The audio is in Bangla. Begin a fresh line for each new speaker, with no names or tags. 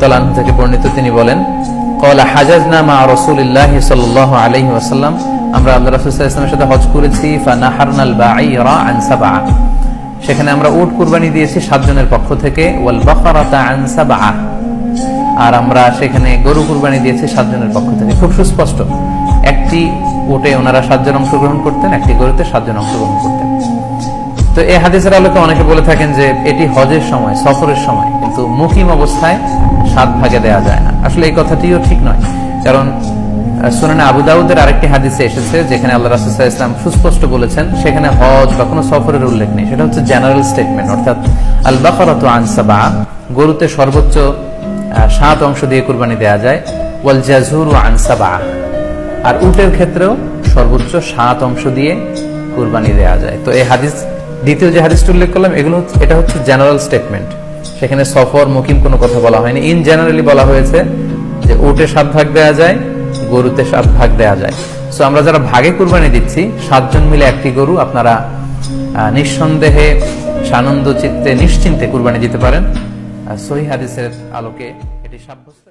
তালান থেকে বর্ণিত তিনি বলেন সাথে হজ করেছি সেখানে আমরা উট কুরবানি দিয়েছি সাতজনের পক্ষ থেকে আনসাবা আর আমরা সেখানে গরু কুরবানি দিয়েছি সাতজনের পক্ষ থেকে। খুব সুস্পষ্ট। একটি উটে ওনারা সাতজন অংশগ্রহণ করতেন, একটি গরুতে সাতজন অংশগ্রহণ করতেন। তো এই হাদিসের আলোকে অনেকে বলে থাকেন যে এটি হজের সময়, সফরের সময়। কিন্তু মুকিম অবস্থায় সাত ভাগে দেয়া যায় না। আসলে এই কথাটিও ঠিক নয়। কারণ শুনানে আবু দাউদের আরেকটি হাদিসে এসেছে যেখানে আল্লাহ রাসুল্লাহ ইসলাম সুস্পষ্ট বলেছেন, সেখানে হজ বা কোনো সফরের উল্লেখ নেই। সেটা হচ্ছে জেনারেল স্টেটমেন্ট, অর্থাৎ আল বাকারাত আনসাবা গরুতে সর্বোচ্চ সাত অংশ দিয়ে কুরবানি দেয়া যায় ওয়াল জাজুর আনসাবা আর উটের ক্ষেত্রেও সর্বোচ্চ সাত অংশ দিয়ে কুরবানি দেয়া যায়। তো এই হাদিস দ্বিতীয় যে হাদিসটি উল্লেখ করলাম, এগুলো হচ্ছে- এটা হচ্ছে জেনারেল স্টেটমেন্ট সেখানে সফর, মুকিম কোনো কথা বলা হয়নি। ইন জেনারেলি বলা হয়েছে যে উটে সাত ভাগ দেয়া যায়, গরুতে সাত ভাগ দেয়া যায়। সো আমরা যারা ভাগে কুরবানি দিচ্ছি, সাতজন মিলে একটি গরু, আপনারা নিঃসন্দেহে সানন্দ চিত্তে নিশ্চিন্তে কুরবানি দিতে পারেন। সহি হাদিসের আলোকে এটি সাব্যস্ত।